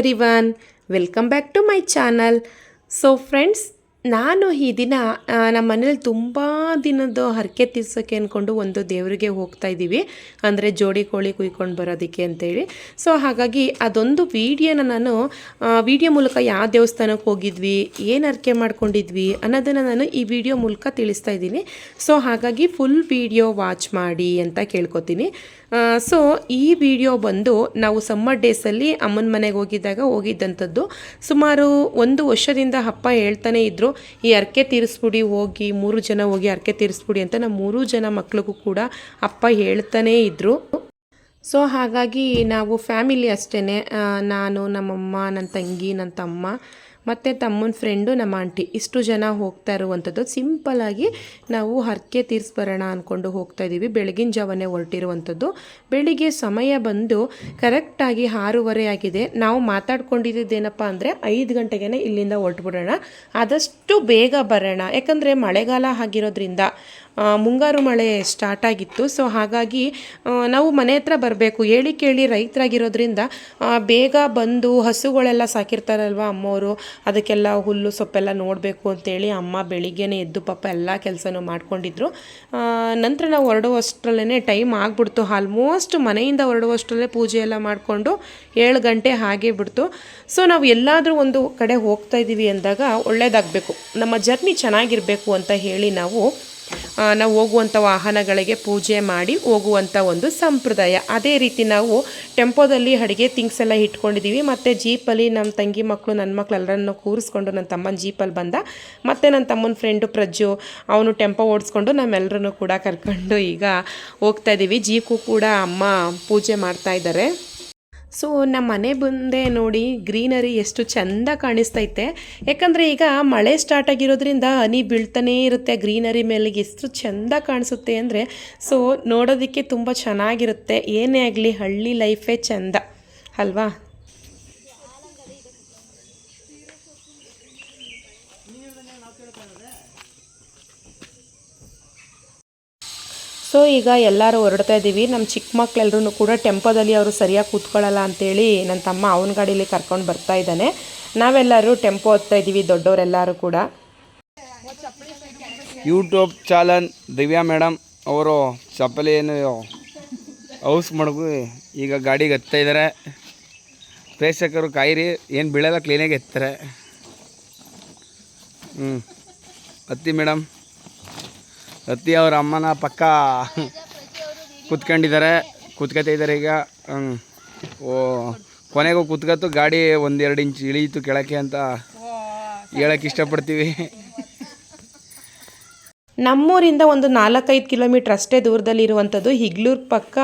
Everyone welcome back to my channel so friends ನಾನು ಈ ದಿನ ನಮ್ಮ ಮನೇಲಿ ತುಂಬ ದಿನದ ಹರಕೆ ತೀರ್ಸೋಕ್ಕೆ ಅಂದ್ಕೊಂಡು ಒಂದು ದೇವರಿಗೆ ಹೋಗ್ತಾ ಇದ್ದೀವಿ. ಅಂದರೆ ಜೋಡಿ ಕೋಳಿ ಕುಯ್ಕೊಂಡು ಬರೋದಕ್ಕೆ ಅಂತೇಳಿ. ಸೊ ಹಾಗಾಗಿ ಅದೊಂದು ವೀಡಿಯೋನ ನಾನು ವಿಡಿಯೋ ಮೂಲಕ ಯಾವ ದೇವಸ್ಥಾನಕ್ಕೆ ಹೋಗಿದ್ವಿ, ಏನು ಹರಕೆ ಮಾಡ್ಕೊಂಡಿದ್ವಿ ಅನ್ನೋದನ್ನು ನಾನು ಈ ವಿಡಿಯೋ ಮೂಲಕ ತಿಳಿಸ್ತಾ ಇದ್ದೀನಿ. ಸೊ ಹಾಗಾಗಿ ಫುಲ್ ವಿಡಿಯೋ ವಾಚ್ ಮಾಡಿ ಅಂತ ಕೇಳ್ಕೊತೀನಿ. ಸೊ ಈ ವಿಡಿಯೋ ಬಂದು ನಾವು ಸಮ್ಮರ್ ಡೇಸಲ್ಲಿ ಅಮ್ಮನ ಮನೆಗೆ ಹೋಗಿದ್ದಾಗ ಹೋಗಿದ್ದಂಥದ್ದು. ಸುಮಾರು ಒಂದು ವರ್ಷದಿಂದ ಅಪ್ಪ ಹೇಳ್ತಾನೆ ಇದ್ದರು ಈ ಅರ್ಕೆ ತೀರಿಸ್ಬಿಡಿ, ಹೋಗಿ, ಮೂರು ಜನ ಹೋಗಿ ಅರ್ಕೆ ತೀರಿಸ್ಬಿಡಿ ಅಂತ ನಮ್ಮ ಮೂರು ಜನ ಮಕ್ಳಿಗೂ ಕೂಡ ಅಪ್ಪ ಹೇಳ್ತಾನೇ ಇದ್ದರು ಸೊ ಹಾಗಾಗಿ ನಾವು ಫ್ಯಾಮಿಲಿ ಅಷ್ಟೇ ನಾನು, ನಮ್ಮಮ್ಮ, ನನ್ನ ತಂಗಿ, ನನ್ನ ತಮ್ಮ ಮತ್ತು ತಮ್ಮನ ಫ್ರೆಂಡು ನಮ್ಮ ಆಂಟಿ ಇಷ್ಟು ಜನ ಹೋಗ್ತಾ ಇರುವಂಥದ್ದು ಸಿಂಪಲಾಗಿ ನಾವು ಹರಕೆ ತೀರಿಸ್ಬರೋಣ ಅಂದ್ಕೊಂಡು ಹೋಗ್ತಾ ಇದ್ದೀವಿ ಬೆಳಗಿನ ಜಾವನೇ ಹೊರಟಿರುವಂಥದ್ದು ಬೆಳಿಗ್ಗೆ ಸಮಯ ಬಂದು ಕರೆಕ್ಟಾಗಿ ಆರೂವರೆ ಆಗಿದೆ. ನಾವು ಮಾತಾಡ್ಕೊಂಡಿದ್ದೇನಪ್ಪ ಅಂದರೆ ಐದು ಗಂಟೆಗೇ ಇಲ್ಲಿಂದ ಹೊರಟ್ಬಿಡೋಣ. ಆದಷ್ಟು ಬೇಗ ಬರೋಣ. ಯಾಕಂದರೆ ಮಳೆಗಾಲ ಆಗಿರೋದ್ರಿಂದ ಮುಂಗಾರು ಮಳೆ ಸ್ಟಾರ್ಟ್ ಆಗಿತ್ತು. ಸೊ ಹಾಗಾಗಿ ನಾವು ಮನೆ ಹತ್ರ ಬರಬೇಕು. ಹೇಳಿ ಕೇಳಿ ರೈತರಾಗಿರೋದ್ರಿಂದ ಬೇಗ ಬಂದು ಹಸುಗಳೆಲ್ಲ ಸಾಕಿರ್ತಾರಲ್ವ ಅಮ್ಮವರು ಅದಕ್ಕೆಲ್ಲ ಹುಲ್ಲು, ಸೊಪ್ಪೆಲ್ಲ ನೋಡಬೇಕು ಅಂತೇಳಿ ಅಮ್ಮ ಬೆಳಿಗ್ಗೆನೇ ಎದ್ದು ಪಾಪ ಎಲ್ಲ ಕೆಲಸನೂ ಮಾಡ್ಕೊಂಡಿದ್ರು. ನಂತರ ನಾವು ಹೊರಡುವಷ್ಟರಲ್ಲೇ ಟೈಮ್ ಆಗಿಬಿಡ್ತು. ಆಲ್ಮೋಸ್ಟ್ ಮನೆಯಿಂದ ಹೊರಡುವಷ್ಟರಲ್ಲೇ ಪೂಜೆ ಎಲ್ಲ ಮಾಡಿಕೊಂಡು ಏಳು ಗಂಟೆ ಹಾಗೆ ಬಿಡ್ತು. ಸೊ ನಾವು ಎಲ್ಲಾದರೂ ಒಂದು ಕಡೆ ಹೋಗ್ತಾ ಇದ್ದೀವಿ ಅಂದಾಗ ಒಳ್ಳೆಯದಾಗಬೇಕು ನಮ್ಮ ಜರ್ನಿ ಚೆನ್ನಾಗಿರಬೇಕು ಅಂತ ಹೇಳಿ ನಾವು ನಾವು ಹೋಗುವಂಥ ವಾಹನಗಳಿಗೆ ಪೂಜೆ ಮಾಡಿ ಹೋಗುವಂಥ ಒಂದು ಸಂಪ್ರದಾಯ. ಅದೇ ರೀತಿ ನಾವು ಟೆಂಪೋದಲ್ಲಿ ಅಡುಗೆ ಥಿಂಗ್ಸ್ ಎಲ್ಲ ಇಟ್ಕೊಂಡಿದ್ದೀವಿ ಮತ್ತು ಜೀಪಲ್ಲಿ ನಮ್ಮ ತಂಗಿ ಮಕ್ಕಳು ನನ್ನ ಮಕ್ಕಳು ಎಲ್ಲರನ್ನು ಕೂರಿಸ್ಕೊಂಡು ನನ್ನ ತಮ್ಮನ ಜೀಪಲ್ಲಿ ಬಂದ. ಮತ್ತು ನನ್ನ ತಮ್ಮನ ಫ್ರೆಂಡು ಪ್ರಜ್ಜು, ಅವನು ಟೆಂಪೋ ಓಡಿಸ್ಕೊಂಡು ನಮ್ಮೆಲ್ಲರನ್ನು ಕೂಡ ಕರ್ಕೊಂಡು ಈಗ ಹೋಗ್ತಾ ಇದ್ದೀವಿ ಜೀಪು ಕೂಡ ಅಮ್ಮ ಪೂಜೆ ಮಾಡ್ತಾ ಇದ್ದಾರೆ. ಸೊ ನಮ್ಮ ಮನೆ ಮುಂದೆ ನೋಡಿ ಗ್ರೀನರಿ ಎಷ್ಟು ಚೆಂದ ಕಾಣಿಸ್ತೈತೆ. ಯಾಕಂದರೆ ಈಗ ಮಳೆ ಸ್ಟಾರ್ಟ್ ಆಗಿರೋದ್ರಿಂದ ಹನಿ ಬೀಳ್ತಾನೇ ಇರುತ್ತೆ. ಗ್ರೀನರಿ ಮೇಲೆ ಎಷ್ಟು ಚೆಂದ ಕಾಣಿಸುತ್ತೆ ಅಂದರೆ ಸೊ ನೋಡೋದಕ್ಕೆ ತುಂಬ ಚೆನ್ನಾಗಿರುತ್ತೆ. ಏನೇ ಆಗಲಿ ಹಳ್ಳಿ ಲೈಫೇ ಚೆಂದ. ಅಲ್ವಾ? ಸೊ ಈಗ ಎಲ್ಲರೂ ಹೊರಡ್ತಾ ಇದ್ದೀವಿ ನಮ್ಮ ಚಿಕ್ಕ ಮಕ್ಕಳೆಲ್ಲರೂ ಕೂಡ ಟೆಂಪೋದಲ್ಲಿ ಅವರು ಸರಿಯಾಗಿ ಕೂತ್ಕೊಳ್ಳಲ್ಲ ಅಂತೇಳಿ ನನ್ನ ತಮ್ಮ ಅವನ ಗಾಡೀಲಿ ಕರ್ಕೊಂಡು ಬರ್ತಾ ಇದ್ದಾನೆ. ನಾವೆಲ್ಲರೂ ಟೆಂಪೋ ಹೋಗ್ತಾ ಇದ್ದೀವಿ ದೊಡ್ಡವರೆಲ್ಲರೂ ಕೂಡ. ಯೂಟ್ಯೂಬ್ ಚಾನಲ್ ದಿವ್ಯಾ ಮೇಡಮ್ ಅವರು ಚಪ್ಪಲಿ ಏನು ಹೌಸ್ ಮಡಗು ಈಗ ಗಾಡಿಗೆ ಹತ್ತಾ ಇದ್ದಾರೆ. ಪ್ರೇಕ್ಷಕರು ಕಾಯಿರಿ, ಏನು ಬೀಳಲ್ಲ ಕ್ಲೀನಾಗಿ ಎತ್ತಾರೆ. ಹ್ಞೂ ಹತ್ತಿ ಮೇಡಮ್. ಹತ್ತಿ ಅವ್ರ ಅಮ್ಮನ ಪಕ್ಕ ಕೂತ್ಕೊಂಡಿದ್ದಾರೆ. ಕೂತ್ಕೊತಾ ಈಗ. ಓ, ಕೊನೆಗೂ ಕುತ್ಕತ್ತು, ಗಾಡಿ ಒಂದೆರಡು ಇಂಚ್ ಇಳಿಯಿತು ಕೆಳಕ್ಕೆ ಅಂತ ಹೇಳಕ್ಕೆ ಇಷ್ಟಪಡ್ತೀವಿ. ನಮ್ಮೂರಿಂದ ಒಂದು ನಾಲ್ಕೈದು ಕಿಲೋಮೀಟ್ರ್ ಅಷ್ಟೇ ದೂರದಲ್ಲಿ ಇರುವಂಥದ್ದು ಹಿಗ್ಲೂರು ಪಕ್ಕ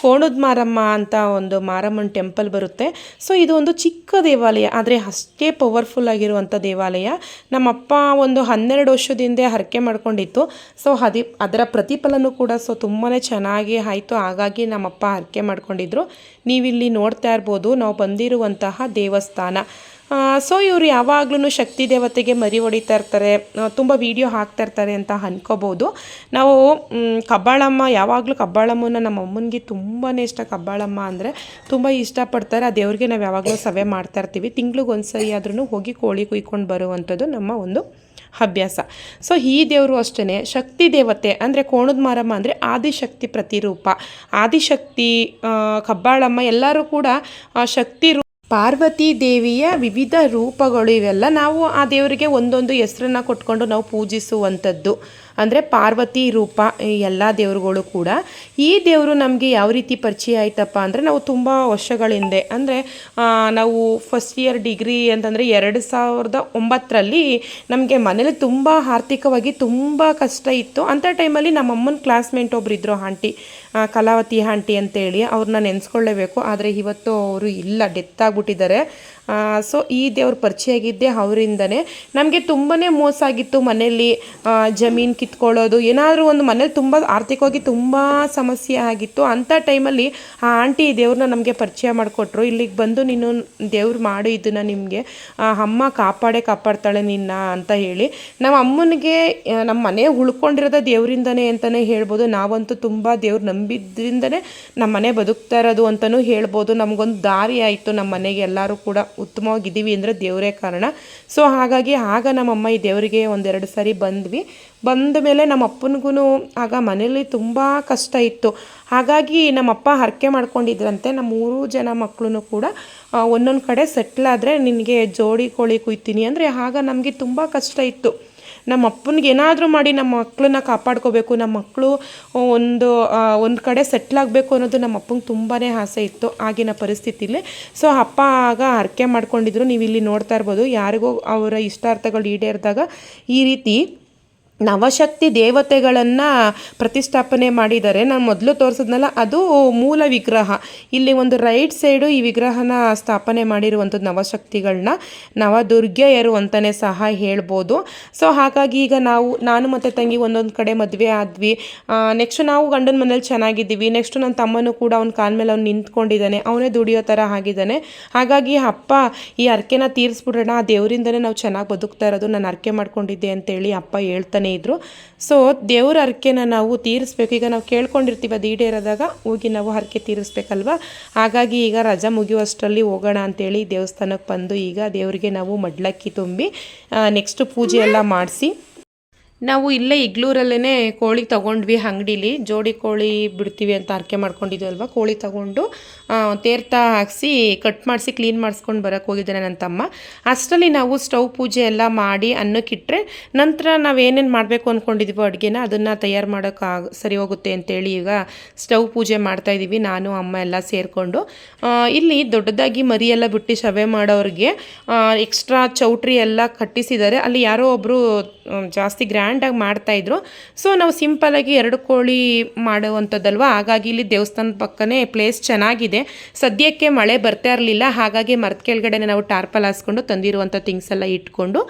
ಕೋಣದ ಮಾರಮ್ಮ ಅಂತ ಒಂದು ಮಾರಮ್ಮನ ಟೆಂಪಲ್ ಬರುತ್ತೆ. ಸೊ ಇದು ಒಂದು ಚಿಕ್ಕ ದೇವಾಲಯ, ಆದರೆ ಅಷ್ಟೇ ಪವರ್ಫುಲ್ ಆಗಿರುವಂಥ ದೇವಾಲಯ. ನಮ್ಮಪ್ಪ ಒಂದು ಹನ್ನೆರಡು ವರ್ಷದಿಂದ ಹರಕೆ ಮಾಡ್ಕೊಂಡಿತ್ತು. ಸೊ ಅದಿ, ಅದರ ಪ್ರತಿಫಲನೂ ಕೂಡ ಸೊ ತುಂಬಾ ಚೆನ್ನಾಗಿ ಆಯಿತು. ಹಾಗಾಗಿ ನಮ್ಮಪ್ಪ ಹರಕೆ ಮಾಡ್ಕೊಂಡಿದ್ರು. ನೀವಿಲ್ಲಿ ನೋಡ್ತಾ ಇರ್ಬೋದು, ನಾವು ಬಂದಿರುವಂತಹ ದೇವಸ್ಥಾನ. ಸೊ ಇವರು ಯಾವಾಗ್ಲೂ ಶಕ್ತಿ ದೇವತೆಗೆ ಮರಿ ಹೊಡಿತಾ ಇರ್ತಾರೆ ತುಂಬ ವಿಡಿಯೋ ಹಾಕ್ತಾ ಇರ್ತಾರೆ ಅಂತ ಅನ್ಕೋಬೋದು. ನಾವು ಕಬ್ಬಾಳಮ್ಮ, ಯಾವಾಗಲೂ ಕಬ್ಬಾಳಮ್ಮನ ನಮ್ಮ ಅಮ್ಮನಿಗೆ ತುಂಬಾ ಇಷ್ಟ. ಕಬ್ಬಾಳಮ್ಮ ಅಂದರೆ ತುಂಬ ಇಷ್ಟಪಡ್ತಾರೆ. ಆ ದೇವ್ರಿಗೆ ನಾವು ಯಾವಾಗಲೂ ಸಭೆ ಮಾಡ್ತಾ ಇರ್ತೀವಿ. ತಿಂಗ್ಳಿಗೆ ಒಂದು ಸರಿ ಆದ್ರೂ ಹೋಗಿ ಕೋಳಿ ಕುಯ್ಕೊಂಡು ಬರುವಂಥದ್ದು ನಮ್ಮ ಒಂದು ಅಭ್ಯಾಸ. ಸೊ ಈ ದೇವರು ಅಷ್ಟೇ ಶಕ್ತಿ ದೇವತೆ ಅಂದರೆ ಕೋಣದ ಮಾರಮ್ಮ ಅಂದರೆ ಆದಿಶಕ್ತಿ ಪ್ರತಿರೂಪ. ಆದಿಶಕ್ತಿ ಕಬ್ಬಾಳಮ್ಮ ಎಲ್ಲರೂ ಕೂಡ ಶಕ್ತಿ ಪಾರ್ವತಿ ದೇವಿಯ ವಿವಿಧ ರೂಪಗಳು ಇವೆಲ್ಲ ನಾವು ಆ ದೇವರಿಗೆ ಒಂದೊಂದು ಹೆಸರನ್ನ ಕೊಟ್ಕೊಂಡು ನಾವು ಪೂಜಿಸುವಂಥದ್ದು. ಅಂದರೆ ಪಾರ್ವತಿ ರೂಪ ಎಲ್ಲ ದೇವರುಗಳು ಕೂಡ. ಈ ದೇವರು ನಮಗೆ ಯಾವ ರೀತಿ ಪರಿಚಯ ಆಯ್ತಪ್ಪ ಅಂದರೆ ನಾವು ತುಂಬ ವರ್ಷಗಳ ಹಿಂದೆ, ಅಂದರೆ ನಾವು ಫಸ್ಟ್ ಇಯರ್ ಡಿಗ್ರಿ ಅಂತಂದರೆ ಎರಡು ಸಾವಿರದ ಒಂಬತ್ತರಲ್ಲಿ ನಮಗೆ ಮನೇಲಿ ತುಂಬ ಆರ್ಥಿಕವಾಗಿ ತುಂಬ ಕಷ್ಟ ಇತ್ತು. ಅಂಥ ಟೈಮಲ್ಲಿ ನಮ್ಮ ಅಮ್ಮನ ಕ್ಲಾಸ್ಮೇಟ್ ಒಬ್ಬರು ಇದ್ದರು ಆಂಟಿ. ಕಲಾವತಿ ಆಂಟಿ ಅಂತೇಳಿ ಅವ್ರನ್ನ ನೆನೆಸ್ಕೊಳ್ಳೇಬೇಕು. ಆದರೆ ಇವತ್ತು ಅವರು ಇಲ್ಲ ಡೆತ್ ಆಗಿಬಿಟ್ಟಿದ್ದಾರೆ. ಸೊ ಈ ದೇವ್ರ ಪರಿಚಯ ಆಗಿದ್ದೆ ಅವರಿಂದನೇ ನಮಗೆ ತುಂಬಾ ಮೋಸ ಆಗಿತ್ತು ಮನೆಯಲ್ಲಿ ಜಮೀನು ಕಿತ್ಕೊಳ್ಳೋದು. ಏನಾದರೂ ಒಂದು ಮನೇಲಿ ತುಂಬ ಆರ್ಥಿಕವಾಗಿ ತುಂಬ ಸಮಸ್ಯೆ ಆಗಿತ್ತು. ಅಂಥ ಟೈಮಲ್ಲಿ ಆ ಆಂಟಿ ದೇವ್ರನ್ನ ನಮಗೆ ಪರಿಚಯ ಮಾಡಿಕೊಟ್ರು. ಇಲ್ಲಿಗೆ ಬಂದು ನೀನು ದೇವ್ರು ಮಾಡು ಇದನ್ನು ನಿಮಗೆ. ಅಮ್ಮ ಕಾಪಾಡೇ ಕಾಪಾಡ್ತಾಳೆ ನಿನ್ನ ಅಂತ ಹೇಳಿ. ನಮ್ಮ ಅಮ್ಮನಿಗೆ ನಮ್ಮ ಮನೆ ಉಳ್ಕೊಂಡಿರೋದ ದೇವರಿಂದನೇ ಅಂತಲೇ ಹೇಳ್ಬೋದು. ನಾವಂತೂ ತುಂಬ ದೇವ್ರು ನಂಬಿದ್ರಿಂದನೇ ನಮ್ಮ ಮನೆ ಬದುಕ್ತಾ ಇರೋದು ಅಂತಲೂ ಹೇಳ್ಬೋದು. ನಮಗೊಂದು ದಾರಿ ಆಯಿತು ನಮ್ಮ ಮನೆಗೆ ಎಲ್ಲರೂ ಕೂಡ. ಉತ್ತಮವಾಗಿದ್ದೀವಿ ಅಂದರೆ ದೇವರೇ ಕಾರಣ. ಸೊ ಹಾಗಾಗಿ ಆಗ ನಮ್ಮಮ್ಮ ಈ ದೇವರಿಗೆ ಒಂದೆರಡು ಸಾರಿ ಬಂದ್ವಿ. ಬಂದ ಮೇಲೆ ನಮ್ಮ ಅಪ್ಪನಿಗೂ ಆಗ ಮನೇಲಿ ತುಂಬ ಕಷ್ಟ ಇತ್ತು. ಹಾಗಾಗಿ ನಮ್ಮಪ್ಪ ಹರಕೆ ಮಾಡ್ಕೊಂಡಿದ್ರಂತೆ. ನಮ್ಮ ಮೂರು ಜನ ಮಕ್ಕಳು ಕೂಡ ಒಂದೊಂದು ಕಡೆ ಸೆಟ್ಲಾದರೆ ನಿನಗೆ ಜೋಡಿ ಕೋಳಿ ಕುಯ್ತೀನಿ. ಅಂದರೆ ಆಗ ನಮಗೆ ತುಂಬ ಕಷ್ಟ ಇತ್ತು. ನಮ್ಮ ಅಪ್ಪನಿಗೆ ಏನಾದರೂ ಮಾಡಿ ನಮ್ಮ ಮಕ್ಕಳನ್ನ ಕಾಪಾಡ್ಕೋಬೇಕು, ನಮ್ಮ ಮಕ್ಕಳು ಒಂದು ಒಂದು ಕಡೆ ಸೆಟ್ಲ್ ಆಗಬೇಕು ಅನ್ನೋದು ನಮ್ಮ ಅಪ್ಪಂಗೆ ತುಂಬಾ ಆಸೆ ಇತ್ತು ಆಗಿನ ಪರಿಸ್ಥಿತಿಲಿ. ಸೊ ಅಪ್ಪ ಆಗ ಹರಕೆ ಮಾಡ್ಕೊಂಡಿದ್ರು ನೀವು ಇಲ್ಲಿ ನೋಡ್ತಾ ಇರ್ಬೋದು, ಯಾರಿಗೂ ಅವರ ಇಷ್ಟಾರ್ಥಗಳು ಈಡೇರಿದಾಗ ಈ ರೀತಿ ನವಶಕ್ತಿ ದೇವತೆಗಳನ್ನು ಪ್ರತಿಷ್ಠಾಪನೆ ಮಾಡಿದ್ದಾರೆ ನಾನು ಮೊದಲು ತೋರಿಸಿದ್ನಲ್ಲ, ಅದು ಮೂಲ ವಿಗ್ರಹ. ಇಲ್ಲಿ ಒಂದು ರೈಟ್ ಸೈಡು ಈ ವಿಗ್ರಹನ ಸ್ಥಾಪನೆ ಮಾಡಿರುವಂಥದ್ದು ನವಶಕ್ತಿಗಳನ್ನ ನವದುರ್ಗೆಯರು ಅಂತಲೇ ಸಹ ಹೇಳ್ಬೋದು. ಸೊ, ಹಾಗಾಗಿ ಈಗ ನಾವು, ನಾನು ಮತ್ತು ತಂಗಿ ಒಂದೊಂದು ಕಡೆ ಮದುವೆ ಆದ್ವಿ. ನೆಕ್ಸ್ಟ್ ನಾವು ಗಂಡನ ಮನೇಲಿ ಚೆನ್ನಾಗಿದ್ದೀವಿ. ನೆಕ್ಸ್ಟ್ ನನ್ನ ತಮ್ಮನೂ ಕೂಡ ಅವ್ನ ಕಾಲ ಮೇಲೆ ಅವ್ನು ನಿಂತ್ಕೊಂಡಿದ್ದಾನೆ. ಅವನೇ ದುಡಿಯೋ ಥರ ಆಗಿದ್ದಾನೆ. ಹಾಗಾಗಿ ಅಪ್ಪ, ಈ ಅರ್ಕೆನ ತೀರಿಸ್ಬಿಡೋಣ ಆ ದೇವರಿಂದನೇ ನಾವು ಚೆನ್ನಾಗಿ ಬದುಕ್ತಾ ಇರೋದು. ನಾನು ಅರ್ಕೆ ಮಾಡ್ಕೊಂಡಿದ್ದೆ ಅಂತೇಳಿ ಅಪ್ಪ ಹೇಳ್ತಾನೆ ಇದ್ರು. ಸೊ ದೇವ್ರ ಹರಕೆನ ನಾವು ತೀರಿಸ್ಬೇಕು. ಈಗ ನಾವು ಕೇಳ್ಕೊಂಡಿರ್ತೀವಿ ಅದು ಈಡೇರಿದಾಗ ಹೋಗಿ ನಾವು ಹರಕೆ ತೀರಿಸ್ಬೇಕಲ್ವ? ಹಾಗಾಗಿ ಈಗ ರಜಾ ಮುಗಿಯುವಷ್ಟರಲ್ಲಿ ಹೋಗೋಣ ಅಂತೇಳಿ ದೇವಸ್ಥಾನಕ್ಕೆ ಬಂದು ಈಗ ದೇವರಿಗೆ ನಾವು ಮಡ್ಲಕ್ಕಿ ತುಂಬಿ ನೆಕ್ಸ್ಟ್ ಪೂಜೆ ಎಲ್ಲ ಮಾಡಿಸಿ ನಾವು ಇಲ್ಲೇ ಇಗ್ಲೂರಲ್ಲೇ ಕೋಳಿ ತೊಗೊಂಡ್ವಿ ಅಂಗಡೀಲಿ. ಜೋಡಿ ಕೋಳಿ ಬಿಡ್ತೀವಿ ಅಂತ ಆರ್ಕೆ ಮಾಡ್ಕೊಂಡಿದ್ವಲ್ವ ಕೋಳಿ ತೊಗೊಂಡು ತೇರ್ತಾ ಹಾಕಿಸಿ, ಕಟ್ ಮಾಡಿಸಿ, ಕ್ಲೀನ್ ಮಾಡಿಸ್ಕೊಂಡು ಬರೋಕ್ಕೆ ಹೋಗಿದ್ದಾನೆ ನನ್ನ ತಮ್ಮ. ಅಷ್ಟರಲ್ಲಿ ನಾವು ಸ್ಟವ್ ಪೂಜೆ ಎಲ್ಲ ಮಾಡಿ ಅನ್ನಕ್ಕಿಟ್ಟರೆ ನಂತರ ನಾವು ಏನೇನು ಮಾಡಬೇಕು ಅಂದ್ಕೊಂಡಿದ್ದೀವೋ ಅಡುಗೆನ ಅದನ್ನು ತಯಾರು ಮಾಡೋಕ್ಕೆ ಸರಿ ಹೋಗುತ್ತೆ ಅಂತೇಳಿ ಈಗ ಸ್ಟವ್ ಪೂಜೆ ಮಾಡ್ತಾಯಿದ್ದೀವಿ ನಾನು, ಅಮ್ಮ ಎಲ್ಲ ಸೇರಿಕೊಂಡು ಇಲ್ಲಿ ದೊಡ್ಡದಾಗಿ ಮರಿ ಎಲ್ಲ ಬಿಟ್ಟು ಶವೆ ಮಾಡೋರಿಗೆ ಎಕ್ಸ್ಟ್ರಾ ಚೌಟ್ರಿ ಎಲ್ಲ ಕಟ್ಟಿಸಿದ್ದಾರೆ. ಅಲ್ಲಿ ಯಾರೋ ಒಬ್ಬರು ಜಾಸ್ತಿ ಗ್ರ್ಯಾಂಡಾಗಿ ಮಾಡ್ತಾಯಿದ್ರು ಸೊ ನಾವು ಸಿಂಪಲಾಗಿ ಎರಡು ಕೋಳಿ ಮಾಡುವಂಥದ್ದಲ್ವ? ಹಾಗಾಗಿ ಇಲ್ಲಿ ದೇವಸ್ಥಾನದ ಪಕ್ಕನೇ ಪ್ಲೇಸ್ ಚೆನ್ನಾಗಿದೆ. ಸದ್ಯಕ್ಕೆ ಮಳೆ ಬರ್ತಾ ಇರಲಿಲ್ಲ. ಹಾಗಾಗಿ ಮರದ ಕೆಳಗಡೆ ನಾವು ಟಾರ್ಪಲ್ ಹಾಸ್ಕೊಂಡು ತಂದಿರುವಂಥ ಥಿಂಗ್ಸ್ ಎಲ್ಲ ಇಟ್ಕೊಂಡು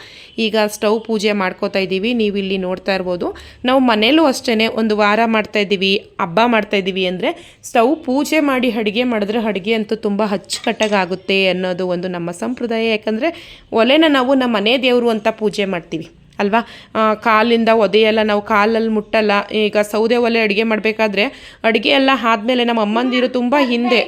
ಈಗ ಸ್ಟವ್ ಪೂಜೆ ಮಾಡ್ಕೋತಾ ಇದ್ದೀವಿ. ನೀವು ಇಲ್ಲಿ ನೋಡ್ತಾ ಇರ್ಬೋದು. ನಾವು ಮನೇಲೂ ಅಷ್ಟೇ ಒಂದು ವಾರ ಮಾಡ್ತಾ ಇದ್ದೀವಿ. ಹಬ್ಬ ಮಾಡ್ತಾ ಇದ್ದೀವಿ ಅಂದರೆ ಸ್ಟವ್ ಪೂಜೆ ಮಾಡಿ ಅಡುಗೆ ಮಾಡಿದ್ರೆ ಅಡುಗೆ ಅಂತೂ ತುಂಬ ಅಚ್ಚುಕಟ್ಟಾಗುತ್ತೆ ಅನ್ನೋದು ಒಂದು ನಮ್ಮ ಸಂಪ್ರದಾಯ. ಯಾಕಂದರೆ ಒಲೆನ ನಾವು ನಮ್ಮ ಮನೆ ದೇವರು ಅಂತ ಪೂಜೆ ಮಾಡ್ತೀವಿ. ಅಲ್ವಾ? ಕಾಲಿಂದ ಒದೆಯಲ್ಲ ನಾವು ಕಾಲಲ್ಲಿ ಮುಟ್ಟಲ್ಲ. ಈಗ ಸೌದೆ ಒಲೆ ಅಡುಗೆ ಮಾಡಬೇಕಾದ್ರೆ ಅಡುಗೆ ಎಲ್ಲ ಆದಮೇಲೆ ನಮ್ಮ ಅಮ್ಮಂದಿರು ತುಂಬ ಹಿಂದೆ.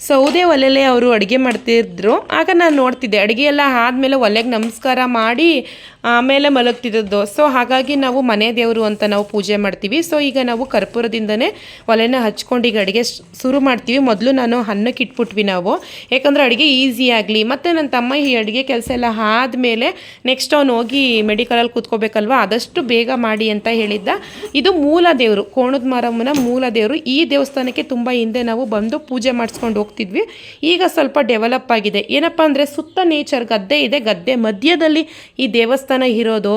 ಸೌದೆ ಒಲೆಲೆ ಅವರು ಅಡುಗೆ ಮಾಡ್ತಿದ್ರು. ಆಗ ನಾನು ನೋಡ್ತಿದ್ದೆ, ಅಡುಗೆ ಎಲ್ಲ ಆದಮೇಲೆ ಒಲೆಗೆ ನಮಸ್ಕಾರ ಮಾಡಿ ಆಮೇಲೆ ಮಲಗ್ತಿದ್ದದ್ದು. ಸೊ ಹಾಗಾಗಿ ನಾವು ಮನೆ ದೇವರು ಅಂತ ನಾವು ಪೂಜೆ ಮಾಡ್ತೀವಿ. ಸೊ ಈಗ ನಾವು ಕರ್ಪೂರದಿಂದನೇ ಒಲೆನ ಹಚ್ಕೊಂಡು ಈಗ ಅಡುಗೆ ಶುರು ಮಾಡ್ತೀವಿ. ಮೊದಲು ನಾನು ಅನ್ನಕ್ಕೆ ಇಟ್ಬಿಟ್ವಿ ನಾವು. ಯಾಕಂದರೆ ಅಡುಗೆ ಈಸಿ ಆಗಲಿ. ಮತ್ತು ನನ್ನ ತಮ್ಮ ಈ ಅಡುಗೆ ಕೆಲಸ ಎಲ್ಲ ಆದಮೇಲೆ ನೆಕ್ಸ್ಟ್ ಅವ್ನು ಹೋಗಿ ಮೆಡಿಕಲಲ್ಲಿ ಕೂತ್ಕೋಬೇಕಲ್ವ? ಆದಷ್ಟು ಬೇಗ ಮಾಡಿ ಅಂತ ಹೇಳಿದ್ದ. ಇದು ಮೂಲ ದೇವರು ಕೋಣದ ಮಾರಮ್ಮನ ಮೂಲ ದೇವರು. ಈ ದೇವಸ್ಥಾನಕ್ಕೆ ತುಂಬ ಹಿಂದೆ ನಾವು ಬಂದು ಪೂಜೆ ಮಾಡಿಸ್ಕೊಂಡು ಹೋಗ್ತಿದ್ವಿ. ಈಗ ಸ್ವಲ್ಪ ಡೆವಲಪ್ ಆಗಿದೆ. ಏನಪ್ಪ ಅಂದರೆ ಸುತ್ತ ನೇಚರ್ ಗದ್ದೆ ಇದೆ. ಗದ್ದೆ ಮಧ್ಯದಲ್ಲಿ ಈ ದೇವಸ್ಥಾನ ಇರೋದು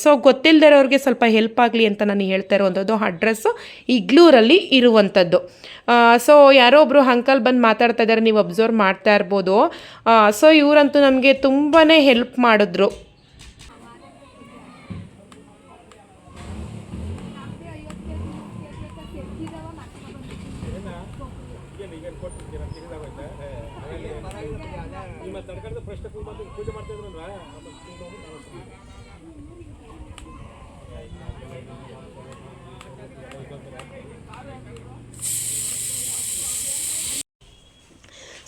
ಸೊ ಗೊತ್ತಿಲ್ಲದಿರೋರಿಗೆ ಸ್ವಲ್ಪ ಹೆಲ್ಪ್ ಆಗಲಿ ಅಂತ ನಾನು ಹೇಳ್ತಾ ಇರೋವಂಥದ್ದು ಅಡ್ರೆಸ್ಸು ಇಗ್ಲೂರಲ್ಲಿ ಇರುವಂಥದ್ದು. ಸೊ ಯಾರೋ ಒಬ್ಬರು ಅಂಕಲ್ ಬಂದು ಮಾತಾಡ್ತಾ ಇದ್ದಾರೆ, ನೀವು ಅಬ್ಸರ್ವ್ ಮಾಡ್ತಾ ಇರ್ಬೋದು. ಸೊ ಇವರಂತೂ ನಮಗೆ ತುಂಬಾ ಹೆಲ್ಪ್ ಮಾಡಿದ್ರು.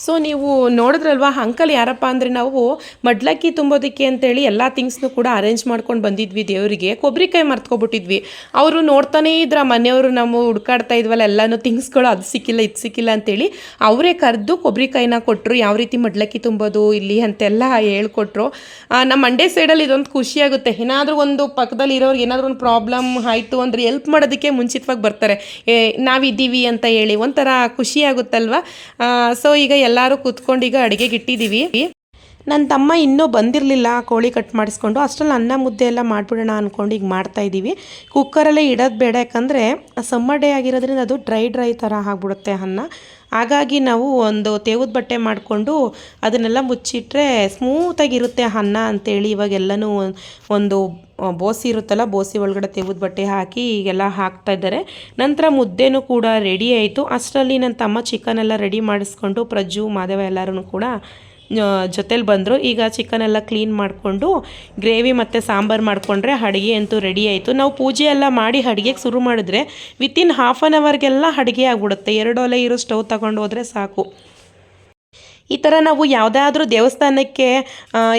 ಸೊ ನೀವು ನೋಡಿದ್ರಲ್ವಾ, ಅಂಕಲ್ ಯಾರಪ್ಪ ಅಂದರೆ ನಾವು ಮಡ್ಲಕ್ಕಿ ತುಂಬೋದಕ್ಕೆ ಅಂತೇಳಿ ಎಲ್ಲ ಥಿಂಗ್ಸ್ನು ಕೂಡ ಅರೇಂಜ್ ಮಾಡ್ಕೊಂಡು ಬಂದಿದ್ವಿ ದೇವರಿಗೆ. ಕೊಬ್ಬರಿಕಾಯಿ ಮರ್ತ್ಕೊಬಿಟ್ಟಿದ್ವಿ. ಅವರು ನೋಡ್ತಾನೇ ಇದ್ರ, ಮನೆಯವರು ನಾವು ಹುಡ್ಕಾಡ್ತಾ ಇದ್ವಲ್ಲ, ಎಲ್ಲನೂ ಥಿಂಗ್ಸ್ಗಳು ಅದು ಸಿಕ್ಕಿಲ್ಲ, ಇದು ಸಿಕ್ಕಿಲ್ಲ ಅಂತೇಳಿ ಅವರೇ ಕರೆದು ಕೊಬ್ಬರಿಕಾಯಿನ ಕೊಟ್ಟರು ಯಾವ ರೀತಿ ಮಡ್ಲಕ್ಕಿ ತುಂಬೋದು, ಇಲ್ಲಿ ಅಂತೆಲ್ಲ ಹೇಳ್ಕೊಟ್ರು. ನಮ್ಮ ಮಂಡ್ಯ ಸೈಡಲ್ಲಿ ಇದೊಂದು ಖುಷಿಯಾಗುತ್ತೆ ಏನಾದರೂ ಒಂದು ಪಕ್ಕದಲ್ಲಿ ಇರೋರಿಗೆ ಏನಾದರೂ ಒಂದು ಪ್ರಾಬ್ಲಮ್ ಆಯಿತು ಅಂದರೆ ಹೆಲ್ಪ್ ಮಾಡೋದಕ್ಕೆ ಮುಂಚಿತವಾಗಿ ಬರ್ತಾರೆ. ನಾವಿದ್ದೀವಿ ಅಂತ ಹೇಳಿ. ಒಂಥರ ಖುಷಿಯಾಗುತ್ತಲ್ವ ಸೊ ಈಗ ಎಲ್ಲರೂ ಕೂತ್ಕೊಂಡು ಈಗ ಅಡುಗೆಗೆ ಇಟ್ಟಿದ್ದೀವಿ ನನ್ನ ತಮ್ಮ ಇನ್ನೂ ಬಂದಿರಲಿಲ್ಲ, ಕೋಳಿ ಕಟ್ ಮಾಡಿಸ್ಕೊಂಡು. ಅಷ್ಟರಲ್ಲಿ ಅನ್ನ ಮುದ್ದೆ ಎಲ್ಲ ಮಾಡಿಬಿಡೋಣ ಅಂದ್ಕೊಂಡು ಈಗ ಮಾಡ್ತಾಯಿದ್ದೀವಿ ಕುಕ್ಕರಲ್ಲೇ ಇಡೋದು ಬೇಡ, ಯಾಕಂದರೆ ಸಮ್ಮರ್ ಡೇ ಆಗಿರೋದ್ರಿಂದ ಅದು ಡ್ರೈ ಡ್ರೈ ಥರ ಆಗ್ಬಿಡುತ್ತೆ ಅನ್ನ. ಹಾಗಾಗಿ ನಾವು ಒಂದು ತೇವದ ಬಟ್ಟೆ ಮಾಡಿಕೊಂಡು ಅದನ್ನೆಲ್ಲ ಮುಚ್ಚಿಟ್ರೆ ಸ್ಮೂತಾಗಿರುತ್ತೆ ಅನ್ನ ಅಂತೇಳಿ ಇವಾಗೆಲ್ಲನೂ ಒಂದು ಬೋಸಿ ಇರುತ್ತಲ್ಲ, ಬೋಸಿ ಒಳಗಡೆ ತೆಗೆದು ಬಟ್ಟೆ ಹಾಕಿ ಈಗೆಲ್ಲ ಹಾಕ್ತಾ ಇದ್ದಾರೆ. ನಂತರ ಮುದ್ದೆನೂ ಕೂಡ ರೆಡಿ ಆಯಿತು. ಅಷ್ಟರಲ್ಲಿ ನನ್ನ ತಮ್ಮ ಚಿಕನ್ ಎಲ್ಲ ರೆಡಿ ಮಾಡಿಸ್ಕೊಂಡು ಪ್ರಜ್ಜು, ಮಾದೇವ ಎಲ್ಲರೂ ಕೂಡ ಜೊತೇಲಿ ಬಂದರು. ಈಗ ಚಿಕನ್ ಎಲ್ಲ ಕ್ಲೀನ್ ಮಾಡಿಕೊಂಡು ಗ್ರೇವಿ ಮತ್ತು ಸಾಂಬಾರು ಮಾಡಿಕೊಂಡ್ರೆ ಅಡುಗೆ ಅಂತೂ ರೆಡಿ ಆಯಿತು. ನಾವು ಪೂಜೆ ಎಲ್ಲ ಮಾಡಿ ಅಡುಗೆಗೆ ಶುರು ಮಾಡಿದ್ರೆ ವಿತಿನ್ ಹಾಫ್ ಆನ್ ಅವರ್ಗೆಲ್ಲ ಅಡುಗೆ ಆಗ್ಬಿಡುತ್ತೆ. ಎರಡು ಒಲೆ ಇರೋ ಸ್ಟವ್ ತಗೊಂಡು ಹೋದರೆ ಸಾಕು. ಈ ಥರ ನಾವು ಯಾವುದಾದ್ರೂ ದೇವಸ್ಥಾನಕ್ಕೆ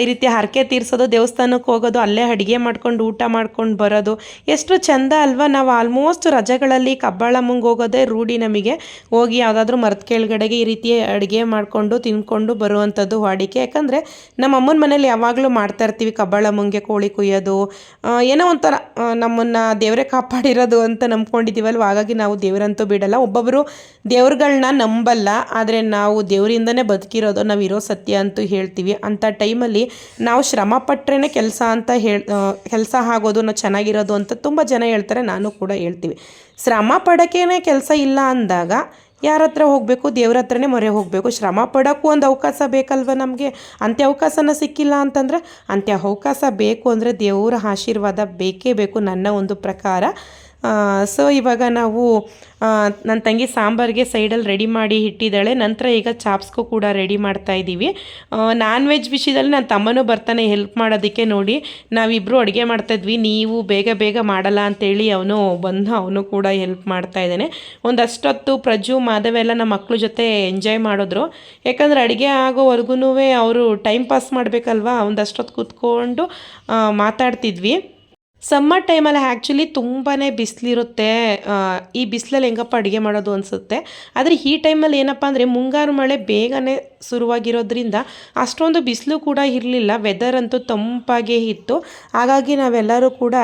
ಈ ರೀತಿ ಹರಕೆ ತೀರಿಸೋದು, ದೇವಸ್ಥಾನಕ್ಕೆ ಹೋಗೋದು, ಅಲ್ಲೇ ಅಡುಗೆ ಮಾಡ್ಕೊಂಡು, ಊಟ ಮಾಡ್ಕೊಂಡು ಬರೋದು, ಎಷ್ಟು ಚಂದ ಅಲ್ವಾ? ನಾವು ಆಲ್ಮೋಸ್ಟ್ ರಜೆಗಳಲ್ಲಿ ಕಬ್ಬಾಳಮ್ಮಂಗೆ ಹೋಗೋದೇ ರೂಢಿ ನಮಗೆ. ಹೋಗಿ ಯಾವುದಾದ್ರೂ ಮರದ ಕೆಳಗಡೆಗೆ ಈ ರೀತಿ ಅಡುಗೆ ಮಾಡಿಕೊಂಡು, ತಿನ್ಕೊಂಡು ಬರುವಂಥದ್ದು ವಾಡಿಕೆ. ಯಾಕಂದರೆ ನಮ್ಮ ಅಮ್ಮನ ಮನೇಲಿ ಯಾವಾಗಲೂ ಮಾಡ್ತಾ ಇರ್ತೀವಿ, ಕಬ್ಬಾಳಮ್ಮಂಗೆ ಕೋಳಿ ಕುಯ್ಯೋದು ಏನೋ ಒಂಥರ ನಮ್ಮನ್ನು ದೇವರೇ ಕಾಪಾಡಿರೋದು ಅಂತ ನಂಬ್ಕೊಂಡಿದ್ದೀವಲ್ವ ಹಾಗಾಗಿ ನಾವು ದೇವರಂತೂ ಬಿಡಲ್ಲ. ಒಬ್ಬೊಬ್ಬರು ದೇವ್ರುಗಳನ್ನ ನಂಬಲ್ಲ, ಆದರೆ ನಾವು ದೇವರಿಂದನೇ ಬದುಕಿರೋದು, ನಾವು ಇರೋ ಸತ್ಯ ಅಂತೂ ಹೇಳ್ತೀವಿ. ಅಂಥ ಟೈಮಲ್ಲಿ ನಾವು ಶ್ರಮ ಪಟ್ಟರೆ ಕೆಲಸ ಅಂತ ಹೇಳಿ ಕೆಲಸ ಆಗೋದು, ನಾವು ಚೆನ್ನಾಗಿರೋದು ಅಂತ ತುಂಬ ಜನ ಹೇಳ್ತಾರೆ, ನಾನು ಕೂಡ ಹೇಳ್ತೀವಿ. ಶ್ರಮ ಪಡೋಕ್ಕೇನೆ ಕೆಲಸ ಇಲ್ಲ ಅಂದಾಗ ಯಾರ ಹತ್ರ ಹೋಗಬೇಕು? ದೇವ್ರ ಹತ್ರನೇ ಮೊರೆ ಹೋಗಬೇಕು. ಶ್ರಮ ಪಡೋಕ್ಕೂ ಒಂದು ಅವಕಾಶ ಬೇಕಲ್ವ ನಮಗೆ? ಅಂತ್ಯ ಅವಕಾಶನ ಸಿಕ್ಕಿಲ್ಲ ಅಂತಂದರೆ, ಅಂತ್ಯ ಅವಕಾಶ ಬೇಕು ಅಂದರೆ ದೇವರ ಆಶೀರ್ವಾದ ಬೇಕೇ ಬೇಕು ನನ್ನ ಒಂದು ಪ್ರಕಾರ. ಸೊ ಇವಾಗ ನಾವು ನನ್ನ ತಂಗಿ ಸಾಂಬಾರಿಗೆ ಸೈಡಲ್ಲಿ ರೆಡಿ ಮಾಡಿ ಇಟ್ಟಿದ್ದಾಳೆ. ನಂತರ ಈಗ ಚಾಪ್ಸ್ಗೂ ಕೂಡ ರೆಡಿ ಮಾಡ್ತಾ ಇದ್ದೀವಿ. ನಾನ್ ವೆಜ್ ವಿಷಯದಲ್ಲಿ ನನ್ನ ತಮ್ಮನೂ ಬರ್ತಾನೆ ಹೆಲ್ಪ್ ಮಾಡೋದಕ್ಕೆ ನೋಡಿ. ನಾವಿಬ್ಬರು ಅಡುಗೆ ಮಾಡ್ತಾಯಿದ್ವಿ ನೀವು ಬೇಗ ಬೇಗ ಮಾಡಲ್ಲ ಅಂತೇಳಿ ಅವನು ಬಂದು ಅವನು ಕೂಡ ಹೆಲ್ಪ್ ಮಾಡ್ತಾ ಇದ್ದಾನೆ. ಒಂದಷ್ಟೊತ್ತು ಪ್ರಜು, ಮಾಧವ ಎಲ್ಲ ನಮ್ಮ ಮಕ್ಕಳ ಜೊತೆ ಎಂಜಾಯ್ ಮಾಡಿದ್ರು. ಯಾಕಂದರೆ ಅಡುಗೆ ಆಗೋವರೆಗೂ ಅವರು ಟೈಮ್ ಪಾಸ್ ಮಾಡಬೇಕಲ್ವಾ? ಒಂದಷ್ಟೊತ್ತು ಕೂತ್ಕೊಂಡು ಮಾತಾಡ್ತಿದ್ವಿ. ಸಮ್ಮರ್ ಟೈಮಲ್ಲಿ ಆ್ಯಕ್ಚುಲಿ ತುಂಬಾ ಬಿಸಿಲಿರುತ್ತೆ. ಈ ಬಿಸಿಲಲ್ಲಿ ಹೆಂಗಪ್ಪ ಅಡುಗೆ ಮಾಡೋದು ಅನಿಸುತ್ತೆ. ಆದರೆ ಈ ಟೈಮಲ್ಲಿ ಏನಪ್ಪ ಅಂದರೆ ಮುಂಗಾರು ಮಳೆ ಬೇಗನೆ ಶುರುವಾಗಿರೋದ್ರಿಂದ ಅಷ್ಟೊಂದು ಬಿಸಿಲು ಕೂಡ ಇರಲಿಲ್ಲ. ವೆದರ್ ಅಂತೂ ತಂಪಾಗೇ ಇತ್ತು. ಹಾಗಾಗಿ ನಾವೆಲ್ಲರೂ ಕೂಡ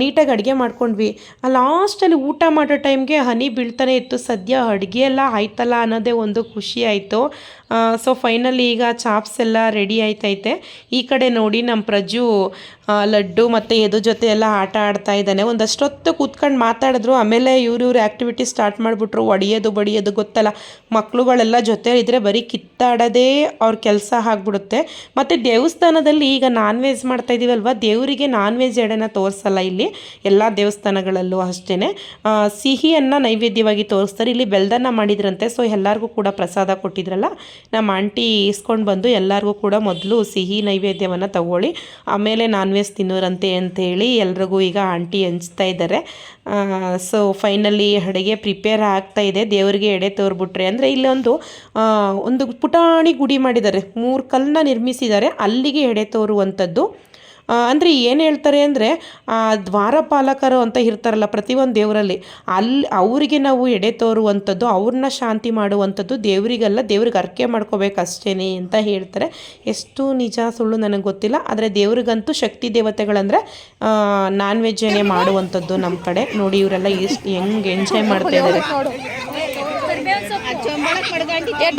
ನೀಟಾಗಿ ಅಡುಗೆ ಮಾಡ್ಕೊಂಡ್ವಿ. ಲಾಸ್ಟಲ್ಲಿ ಊಟ ಮಾಡೋ ಟೈಮ್ಗೆ ಹನಿ ಬೀಳ್ತಾನೆ ಇತ್ತು. ಸದ್ಯ ಅಡುಗೆ ಎಲ್ಲ ಆಯ್ತಲ್ಲ ಅನ್ನೋದೇ ಒಂದು ಖುಷಿ ಆಯಿತು. ಸೊ ಫೈನಲಿ ಈಗ ಚಾಪ್ಸ್ ಎಲ್ಲ ರೆಡಿ ಆಯ್ತೈತೆ. ಈ ಕಡೆ ನೋಡಿ ನಮ್ಮ ಪ್ರಜು ಲಡ್ಡು ಮತ್ತು ಎದು ಜೊತೆ ಎಲ್ಲ ಆಟ ಆಡ್ತಾ ಇದ್ದಾನೆ. ಒಂದಷ್ಟೊತ್ತು ಕೂತ್ಕೊಂಡು ಮಾತಾಡಿದ್ರು. ಆಮೇಲೆ ಇವ್ರು ಇವ್ರು ಆ್ಯಕ್ಟಿವಿಟಿ ಸ್ಟಾರ್ಟ್ ಮಾಡಿಬಿಟ್ರು. ಒಡೆಯೋದು, ಬಡಿಯೋದು ಗೊತ್ತಲ್ಲ. ಮಕ್ಳುಗಳೆಲ್ಲ ಜೊತೆ ಇದ್ದರೆ ಬರೀ ಕಿತ್ತಾಡೋದೇ ಅವ್ರ ಕೆಲಸ ಆಗ್ಬಿಡುತ್ತೆ. ಮತ್ತು ದೇವಸ್ಥಾನದಲ್ಲಿ ಈಗ ನಾನ್ ವೆಜ್ ಮಾಡ್ತಾ ಇದ್ದೀವಲ್ವ ದೇವರಿಗೆ ನಾನ್ ವೆಜ್ ಎಡೆನ ತೋರಿಸಲ್ಲ ಇಲ್ಲಿ. ಎಲ್ಲ ದೇವಸ್ಥಾನಗಳಲ್ಲೂ ಅಷ್ಟೇ ಸಿಹಿಯನ್ನು ನೈವೇದ್ಯವಾಗಿ ತೋರಿಸ್ತಾರೆ. ಇಲ್ಲಿ ಬೆಲ್ದನ್ನ ಮಾಡಿದ್ರಂತೆ, ಸೊ ಎಲ್ಲರಿಗೂ ಕೂಡ ಪ್ರಸಾದ ಕೊಟ್ಟಿದ್ರಲ್ಲ? ನಮ್ಮ ಆಂಟಿ ಇಸ್ಕೊಂಡು ಬಂದು ಎಲ್ಲರಿಗೂ ಕೂಡ ಮೊದಲು ಸಿಹಿ ನೈವೇದ್ಯವನ್ನು ತಗೊಳ್ಳಿ. ಆಮೇಲೆ ನಾನ್ ವೆಜ್ ತಿನ್ನೋರಂತೆ ಅಂತೇಳಿ ಎಲ್ರಿಗೂ ಈಗ ಆಂಟಿ ಹಂಚ್ತಾ ಇದ್ದಾರೆ. ಸೊ ಫೈನಲಿ ಅಡುಗೆ ಪ್ರಿಪೇರ್ ಆಗ್ತಾ ಇದೆ. ದೇವರಿಗೆ ಎಡೆ ತೋರ್ಬಿಟ್ರೆ. ಅಂದರೆ ಇಲ್ಲೊಂದು ಒಂದು ಪುಟಾಣಿ ಗುಡಿ ಮಾಡಿದ್ದಾರೆ. ಮೂರು ಕಲ್ಲನ್ನ ನಿರ್ಮಿಸಿದ್ದಾರೆ. ಅಲ್ಲಿಗೆ ಎಡೆ ತೋರುವಂಥದ್ದು. ಅಂದರೆ ಏನು ಹೇಳ್ತಾರೆ ಅಂದರೆ ದ್ವಾರಪಾಲಕರು ಅಂತ ಇರ್ತಾರಲ್ಲ ಪ್ರತಿಯೊಂದು ದೇವರಲ್ಲಿ ಅಲ್ಲಿ ಅವರಿಗೆ ನಾವು ಎಡೆ ತೋರುವಂಥದ್ದು ಅವ್ರನ್ನ ಶಾಂತಿ ಮಾಡುವಂಥದ್ದು ದೇವರಿಗೆಲ್ಲ ದೇವ್ರಿಗೆ ಅರ್ಕೆ ಮಾಡ್ಕೋಬೇಕಷ್ಟೇ ಅಂತ ಹೇಳ್ತಾರೆ. ಎಷ್ಟು ನಿಜ ಸುಳ್ಳು ನನಗೆ ಗೊತ್ತಿಲ್ಲ ಆದರೆ ದೇವ್ರಿಗಂತೂ ಶಕ್ತಿ ದೇವತೆಗಳಂದರೆ ನಾನ್ ವೆಜ್ಜೇನೆ ಮಾಡುವಂಥದ್ದು ನಮ್ಮ ಕಡೆ. ನೋಡಿ ಇವರೆಲ್ಲ ಎಷ್ಟು ಹೆಂಗೆ ಎಂಜಾಯ್ ಮಾಡ್ತಾ ಇದ್ದಾರೆ ಏ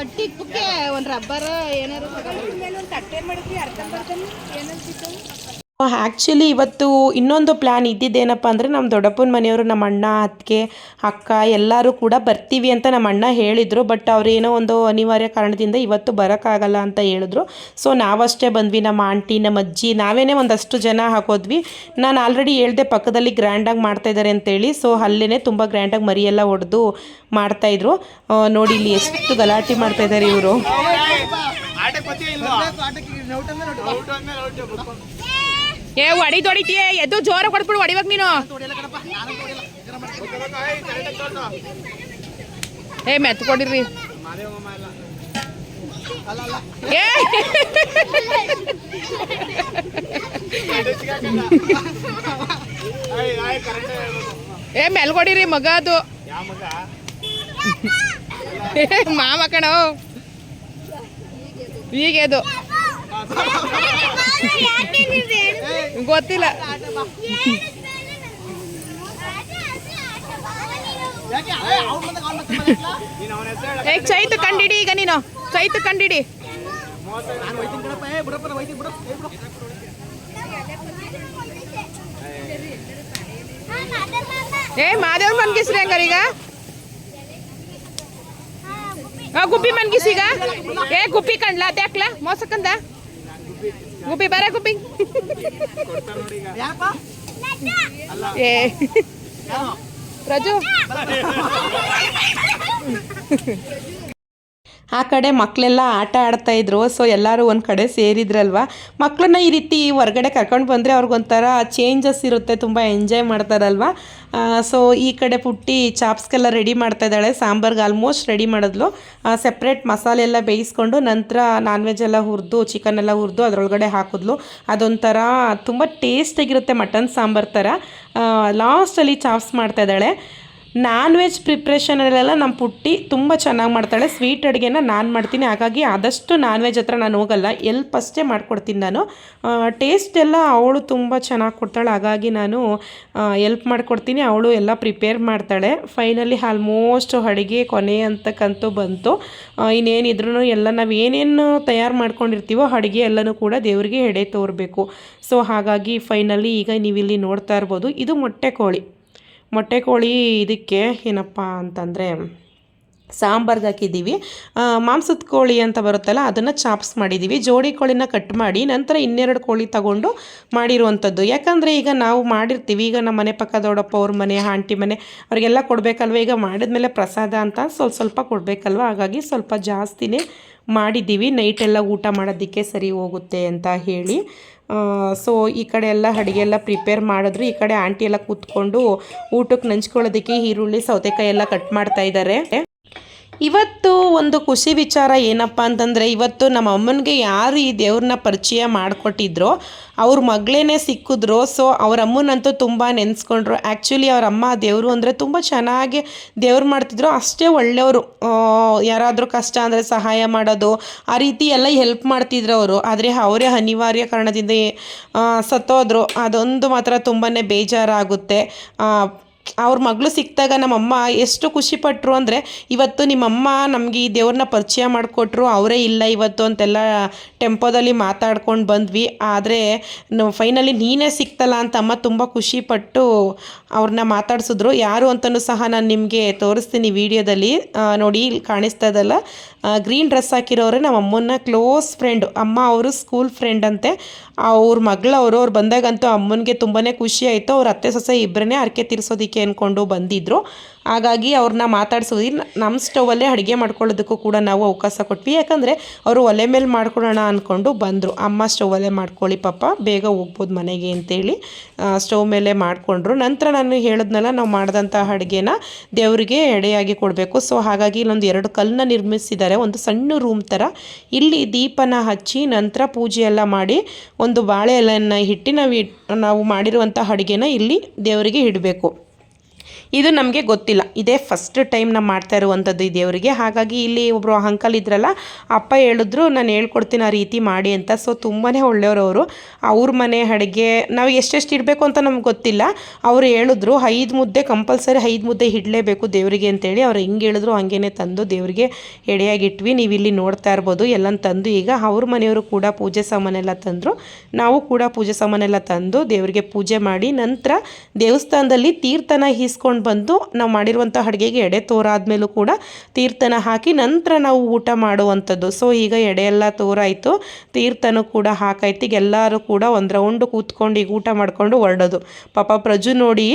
ಡಬ್ಬದಲ್ಲಿ ಒಂದು ರಬ್ಬರ್ ಏನಾರು ಅದ್ರೊಳಗೆ ಮೇಲೆ ಒಂದು ತಟ್ಟೆ ಮಾಡಿದ್ವಿ ಅರ್ಧ ಬರ್ತಾನೆ ಏನಂತಿತ್ತು? ಆ್ಯಕ್ಚುಲಿ ಇವತ್ತು ಇನ್ನೊಂದು ಪ್ಲ್ಯಾನ್ ಇದ್ದಿದ್ದೇನಪ್ಪ ಅಂದರೆ ನಮ್ಮ ದೊಡ್ಡಪ್ಪನ ಮನೆಯವರು ನಮ್ಮ ಅಣ್ಣ, ಅತ್ತಿಗೆ, ಅಕ್ಕ ಎಲ್ಲರೂ ಕೂಡ ಬರ್ತೀವಿ ಅಂತ ನಮ್ಮ ಅಣ್ಣ ಹೇಳಿದರು. ಬಟ್ ಅವರೇನೋ ಒಂದು ಅನಿವಾರ್ಯ ಕಾರಣದಿಂದ ಇವತ್ತು ಬರೋಕ್ಕಾಗಲ್ಲ ಅಂತ ಹೇಳಿದ್ರು. ಸೊ ನಾವಷ್ಟೇ ಬಂದ್ವಿ, ನಮ್ಮ ಆಂಟಿ ನಮ್ಮ ಅಜ್ಜಿ, ನಾವೇನೇ ಒಂದಷ್ಟು ಜನ ಹಾಕೋದ್ವಿ. ನಾನು ಆಲ್ರೆಡಿ ಹೇಳಿದೆ ಪಕ್ಕದಲ್ಲಿ ಗ್ರ್ಯಾಂಡಾಗಿ ಮಾಡ್ತಾಯಿದ್ದಾರೆ ಅಂತೇಳಿ. ಸೊ ಅಲ್ಲೇ ತುಂಬ ಗ್ರ್ಯಾಂಡಾಗಿ ಮರಿಯೆಲ್ಲ ಹೊಡೆದು ಮಾಡ್ತಾಯಿದ್ರು ನೋಡಿ ಇಲ್ಲಿ ಎಷ್ಟು ಗಲಾಟೆ ಮಾಡ್ತಾಯಿದ್ದಾರೆ ಇವರು. ಏ ಒಡಿ ತೊಡಿತೀಯ ಎದ್ದು ಜೋರ ಕೊಡ್ಬಿಡು ಹೊಡಿವಾಗ ನೀನು. ಏ ಮೆತ್ಕೊಂಡಿರ್ರಿ. ಏ. ಏ ಮೆಲ್ಕೊಡಿರಿ ಮಗ ಅದು. ಮಾಮ ಕಣೋ. ಅದು ಗೊತ್ತಿಲ್ಲ. ಚೈತ್ ಕಂಡಿಡಿ ಈಗ ನೀನು. ಚೈತು ಕಂಡಿಡಿ. ಏ ಮಾದೇವ್ ಮನ್ಗಿಸ್ರಿ ಹಂಗಾರ ಈಗ. ಗುಬ್ಬಿ ಈಗ. ಏ, ಗುಬ್ಬಿ ಕಂಡ್ಲಾ ಅದ್ಯಾಕ್ಲ? ಮೋಸಕ್ಕಂದ? ಗುಬ್ಬಿ ಬರ ಗುಬ್ಬಿ. ಏ. ರಾಜು. ಆ ಕಡೆ ಮಕ್ಕಳೆಲ್ಲ ಆಟ ಆಡ್ತಾ ಇದ್ರು. ಸೊ ಎಲ್ಲರೂ ಒಂದು ಕಡೆ ಸೇರಿದ್ರಲ್ವ? ಮಕ್ಕಳನ್ನ ಈ ರೀತಿ ಹೊರಗಡೆ ಕರ್ಕೊಂಡು ಬಂದರೆ ಅವ್ರಿಗೊಂಥರ ಚೇಂಜಸ್ ಇರುತ್ತೆ. ತುಂಬ ಎಂಜಾಯ್ ಮಾಡ್ತಾರಲ್ವ? ಸೊ ಈ ಕಡೆ ಪುಟ್ಟಿ ಚಾಪ್ಸ್ಗೆಲ್ಲ ರೆಡಿ ಮಾಡ್ತಾ ಇದ್ದಾಳೆ. ಸಾಂಬಾರ್ಗೆ ಆಲ್ಮೋಸ್ಟ್ ರೆಡಿ ಮಾಡಿದ್ಲು. ಸೆಪ್ರೇಟ್ ಮಸಾಲೆ ಎಲ್ಲ ಬೇಯಿಸ್ಕೊಂಡು ನಂತರ ನಾನ್ ವೆಜ್ ಎಲ್ಲ ಹುರಿದು ಚಿಕನ್ ಎಲ್ಲ ಹುರಿದು ಅದರೊಳಗಡೆ ಹಾಕಿದ್ಲು. ಅದೊಂಥರ ತುಂಬ ಟೇಸ್ಟಾಗಿರುತ್ತೆ ಮಟನ್ ಸಾಂಬಾರ್ ಥರ. ಲಾಸ್ಟಲ್ಲಿ ಚಾಪ್ಸ್ ಮಾಡ್ತಾ ಇದ್ದಾಳೆ. ನಾನ್ ವೆಜ್ ಪ್ರಿಪ್ರೇಷನಲ್ಲೆಲ್ಲ ನಮ್ಮ ಪುಟ್ಟಿ ತುಂಬ ಚೆನ್ನಾಗಿ ಮಾಡ್ತಾಳೆ. ಸ್ವೀಟ್ ಅಡುಗೆನ ನಾನು ಮಾಡ್ತೀನಿ. ಹಾಗಾಗಿ ಆದಷ್ಟು ನಾನ್ ವೆಜ್ ಹತ್ರ ನಾನು ಹೋಗಲ್ಲ. ಎಲ್ಪ್ ಅಷ್ಟೇ ಮಾಡ್ಕೊಡ್ತೀನಿ ನಾನು. ಟೇಸ್ಟ್ ಎಲ್ಲ ಅವಳು ತುಂಬ ಚೆನ್ನಾಗಿ ಕೊಡ್ತಾಳೆ. ಹಾಗಾಗಿ ನಾನು ಎಲ್ಪ್ ಮಾಡಿಕೊಡ್ತೀನಿ. ಅವಳು ಎಲ್ಲ ಪ್ರಿಪೇರ್ ಮಾಡ್ತಾಳೆ. ಫೈನಲಿ ಆಲ್ಮೋಸ್ಟ್ ಅಡುಗೆ ಕೊನೆ ಅಂತಕ್ಕಂತೂ ಬಂತು. ಇನ್ನೇನಿದ್ರೂ ಎಲ್ಲ ನಾವು ಏನೇನು ತಯಾರು ಮಾಡ್ಕೊಂಡಿರ್ತೀವೋ ಅಡುಗೆ ಎಲ್ಲನೂ ಕೂಡ ದೇವರಿಗೆ ಎಡೆ ತೋರಬೇಕು. ಸೊ ಹಾಗಾಗಿ ಫೈನಲಿ ಈಗ ನೀವಿಲ್ಲಿ ನೋಡ್ತಾ ಇರ್ಬೋದು. ಇದು ಮೊಟ್ಟೆ ಕೋಳಿ. ಮೊಟ್ಟೆ ಕೋಳಿ ಇದಕ್ಕೆ ಏನಪ್ಪ ಅಂತಂದರೆ ಸಾಂಬಾರ್ಗೆ ಹಾಕಿದ್ದೀವಿ. ಮಾಂಸದ ಕೋಳಿ ಅಂತ ಬರುತ್ತಲ್ಲ, ಅದನ್ನು ಚಾಪ್ಸ್ ಮಾಡಿದ್ದೀವಿ. ಜೋಡಿ ಕೋಳಿನ ಕಟ್ ಮಾಡಿ ನಂತರ ಇನ್ನೆರಡು ಕೋಳಿ ತಗೊಂಡು ಮಾಡಿರುವಂಥದ್ದು. ಯಾಕಂದರೆ ಈಗ ನಾವು ಮಾಡಿರ್ತೀವಿ. ಈಗ ನಮ್ಮ ಮನೆ ಪಕ್ಕ ದೊಡ್ಡಪ್ಪ ಅವ್ರ ಮನೆ, ಆಂಟಿ ಮನೆ, ಅವರಿಗೆಲ್ಲ ಕೊಡಬೇಕಲ್ವ? ಈಗ ಮಾಡಿದ್ಮೇಲೆ ಪ್ರಸಾದ ಅಂತ ಸ್ವಲ್ಪ ಸ್ವಲ್ಪ ಕೊಡಬೇಕಲ್ವ? ಹಾಗಾಗಿ ಸ್ವಲ್ಪ ಜಾಸ್ತಿನೇ ಮಾಡಿದ್ದೀವಿ. ನೈಟೆಲ್ಲ ಊಟ ಮಾಡೋದಕ್ಕೆ ಸರಿ ಹೋಗುತ್ತೆ ಅಂತ ಹೇಳಿ. ಸೊ ಈ ಕಡೆ ಎಲ್ಲ ಅಡುಗೆ ಎಲ್ಲ ಪ್ರಿಪೇರ್ ಮಾಡಿದ್ರು. ಈ ಕಡೆ ಆಂಟಿ ಎಲ್ಲ ಕೂತ್ಕೊಂಡು ಊಟಕ್ಕೆ ನಂಚ್ಕೊಳ್ಳೋದಕ್ಕೆ ಈರುಳ್ಳಿ, ಸೌತೆಕಾಯಿ ಎಲ್ಲ ಕಟ್ ಮಾಡ್ತಾ ಇದ್ದಾರೆ. ಇವತ್ತು ಒಂದು ಖುಷಿ ವಿಚಾರ ಏನಪ್ಪ ಅಂತಂದರೆ, ಇವತ್ತು ನಮ್ಮ ಅಮ್ಮನಿಗೆ ಯಾರು ಈ ದೇವ್ರನ್ನ ಪರಿಚಯ ಮಾಡಿಕೊಟ್ಟಿದ್ರೋ, ಅವ್ರ ಮಗಳೇನೆ ಸಿಕ್ಕಿದ್ರು. ಸೊ ಅವ್ರ ಅಮ್ಮನಂತೂ ತುಂಬ ನೆನೆಸ್ಕೊಂಡ್ರು. ಆ್ಯಕ್ಚುಲಿ ಅವ್ರ ಅಮ್ಮ ದೇವರು ಅಂದರೆ ತುಂಬ ಚೆನ್ನಾಗಿ ದೇವ್ರು ಮಾಡ್ತಿದ್ರು. ಅಷ್ಟೇ ಒಳ್ಳೆಯವರು. ಯಾರಾದರೂ ಕಷ್ಟ ಅಂದರೆ ಸಹಾಯ ಮಾಡೋದು, ಆ ರೀತಿ ಎಲ್ಲ ಹೆಲ್ಪ್ ಮಾಡ್ತಿದ್ರು ಅವರು. ಆದರೆ ಅವರೇ ಅನಿವಾರ್ಯ ಕಾರಣದಿಂದ ಸತ್ತೋದ್ರು. ಅದೊಂದು ಮಾತ್ರ ತುಂಬಾ ಬೇಜಾರಾಗುತ್ತೆ. ಅವ್ರ ಮಗಳು ಸಿಕ್ಕಿದಾಗ ನಮ್ಮಮ್ಮ ಎಷ್ಟು ಖುಷಿಪಟ್ಟರು ಅಂದರೆ, ಇವತ್ತು ನಿಮ್ಮಮ್ಮ ನಮಗೆ ಈ ದೇವ್ರನ್ನ ಪರಿಚಯ ಮಾಡಿಕೊಟ್ರು, ಅವರೇ ಇಲ್ಲ ಇವತ್ತು ಅಂತೆಲ್ಲ ಟೆಂಪೋದಲ್ಲಿ ಮಾತಾಡ್ಕೊಂಡು ಬಂದ್ವಿ. ಆದರೆ ಫೈನಲಿ ನೀನೇ ಸಿಕ್ತಲ್ಲ ಅಂತ ಅಮ್ಮ ತುಂಬ ಖುಷಿಪಟ್ಟು ಅವ್ರನ್ನ ಮಾತಾಡಿಸಿದ್ರು. ಯಾರು ಅಂತಲೂ ಸಹ ನಾನು ನಿಮಗೆ ತೋರಿಸ್ತೀನಿ ವಿಡಿಯೋದಲ್ಲಿ. ನೋಡಿ, ಇಲ್ಲಿ ಕಾಣಿಸ್ತಾ ಇದ್ದಲ್ಲ ಗ್ರೀನ್ ಡ್ರೆಸ್ ಹಾಕಿರೋರೆ ನಮ್ಮ ಅಮ್ಮನ ಕ್ಲೋಸ್ ಫ್ರೆಂಡ್ ಅಮ್ಮ ಅವರು ಸ್ಕೂಲ್ ಫ್ರೆಂಡ್ ಅಂತೆ. ಅವ್ರ ಮಗಳವರು ಅವ್ರು ಬಂದಾಗಂತೂ ಅಮ್ಮನಿಗೆ ತುಂಬಾ ಖುಷಿ ಆಯಿತು. ಅವ್ರ ಅತ್ತೆ ಸೊಸೆ ಇಬ್ಬರನ್ನೇ ಹರಕೆ ತೀರಿಸೋದಕ್ಕೆ ಅಂದ್ಕೊಂಡು ಬಂದಿದ್ದರು ಹಾಗಾಗಿ ಅವ್ರನ್ನ ಮಾತಾಡ್ಸೋದಿ ನಮ್ಮ ಸ್ಟವಲ್ಲೇ ಅಡುಗೆ ಮಾಡ್ಕೊಳ್ಳೋದಕ್ಕೂ ಕೂಡ ನಾವು ಅವಕಾಶ ಕೊಟ್ವಿ. ಯಾಕಂದರೆ ಅವರು ಒಲೆ ಮೇಲೆ ಮಾಡ್ಕೊಳ್ಳೋಣ ಅಂದ್ಕೊಂಡು ಬಂದರು. ಅಮ್ಮ ಸ್ಟವಲ್ಲೇ ಮಾಡ್ಕೊಳ್ಳಿ ಪಾಪ, ಬೇಗ ಹೋಗ್ಬೋದು ಮನೆಗೆ ಅಂತೇಳಿ ಸ್ಟವ್ ಮೇಲೆ ಮಾಡಿಕೊಂಡ್ರು. ನಂತರ ನಾನು ಹೇಳಿದ್ನಲ್ಲ, ನಾವು ಮಾಡಿದಂಥ ಅಡುಗೆನ ದೇವರಿಗೆ ಎಡೆಯಾಗಿ ಕೊಡಬೇಕು. ಸೊ, ಹಾಗಾಗಿ ಇಲ್ಲೊಂದು ಎರಡು ಕಲ್ಲನ್ನ ನಿರ್ಮಿಸಿದ್ದಾರೆ. ಒಂದು ಸಣ್ಣ ರೂಮ್ ಥರ ಇಲ್ಲಿ ದೀಪನ ಹಚ್ಚಿ ನಂತರ ಪೂಜೆ ಎಲ್ಲ ಮಾಡಿ ಒಂದು ಬಾಳೆ ಎಲೆಯನ್ನು ಇಟ್ಟು ನಾವು ನಾವು ಮಾಡಿರುವಂಥ ಅಡುಗೆನ ಇಲ್ಲಿ ದೇವರಿಗೆ ಇಡಬೇಕು. ಇದು ನಮಗೆ ಗೊತ್ತಿಲ್ಲ. ಇದೇ ಫಸ್ಟ್ ಟೈಮ್ ನಾವು ಮಾಡ್ತಾ ಇರುವಂಥದ್ದು ಈ ದೇವರಿಗೆ. ಹಾಗಾಗಿ ಇಲ್ಲಿ ಒಬ್ಬರು ಅಂಕಲ್ ಇದ್ರಲ್ಲ, ಅಪ್ಪ ಹೇಳಿದ್ರು, ನಾನು ಹೇಳ್ಕೊಡ್ತೀನಿ ಆ ರೀತಿ ಮಾಡಿ ಅಂತ. ಸೊ ತುಂಬಾ ಒಳ್ಳೆಯವರು ಅವರು ಅವ್ರ ಮನೆ ಅಡುಗೆ, ನಾವು ಎಷ್ಟೆಷ್ಟು ಇಡಬೇಕು ಅಂತ ನಮ್ಗೆ ಗೊತ್ತಿಲ್ಲ. ಅವರು ಹೇಳಿದ್ರು, ಐದು ಮುದ್ದೆ ಕಂಪಲ್ಸರಿ ಐದು ಮುದ್ದೆ ಇಡಲೇಬೇಕು ದೇವರಿಗೆ ಅಂತೇಳಿ. ಅವ್ರು ಹೆಂಗೆ ಹೇಳಿದ್ರು, ಹಂಗೇನೆ ತಂದು ದೇವರಿಗೆ ಎಡೆಯಾಗಿಟ್ವಿ. ನೀವು ಇಲ್ಲಿ ನೋಡ್ತಾ ಇರ್ಬೋದು ಎಲ್ಲ ತಂದು ಈಗ ಅವ್ರ ಮನೆಯವರು ಕೂಡ ಪೂಜೆ ಸಾಮಾನೆಲ್ಲ ತಂದರು. ನಾವು ಕೂಡ ಪೂಜೆ ಸಾಮಾನೆಲ್ಲ ತಂದು ದೇವರಿಗೆ ಪೂಜೆ ಮಾಡಿ ನಂತರ ದೇವಸ್ಥಾನದಲ್ಲಿ ತೀರ್ಥನ ಈಸ್ಕೊಂಡು ಬಂದು ನಾವು ಮಾಡಿರುವಂಥ ಅಡುಗೆಗೆ ಎಡೆ ತೋರಾದ್ಮೇಲೂ ಕೂಡ ತೀರ್ಥನ ಹಾಕಿ ನಂತರ ನಾವು ಊಟ ಮಾಡುವಂಥದ್ದು. ಸೊ ಈಗ ಎಡೆ ಎಲ್ಲ ತೋರಾಯಿತು. ತೀರ್ಥನೂ ಕೂಡ ಹಾಕಾಯ್ತು. ಈಗ ಎಲ್ಲರೂ ಕೂಡ ಒಂದು ರೌಂಡು ಕೂತ್ಕೊಂಡು ಈಗ ಊಟ ಮಾಡಿಕೊಂಡು ಹೊರಡೋದು. ಪಾಪ ಪ್ರಜು ನೋಡಿ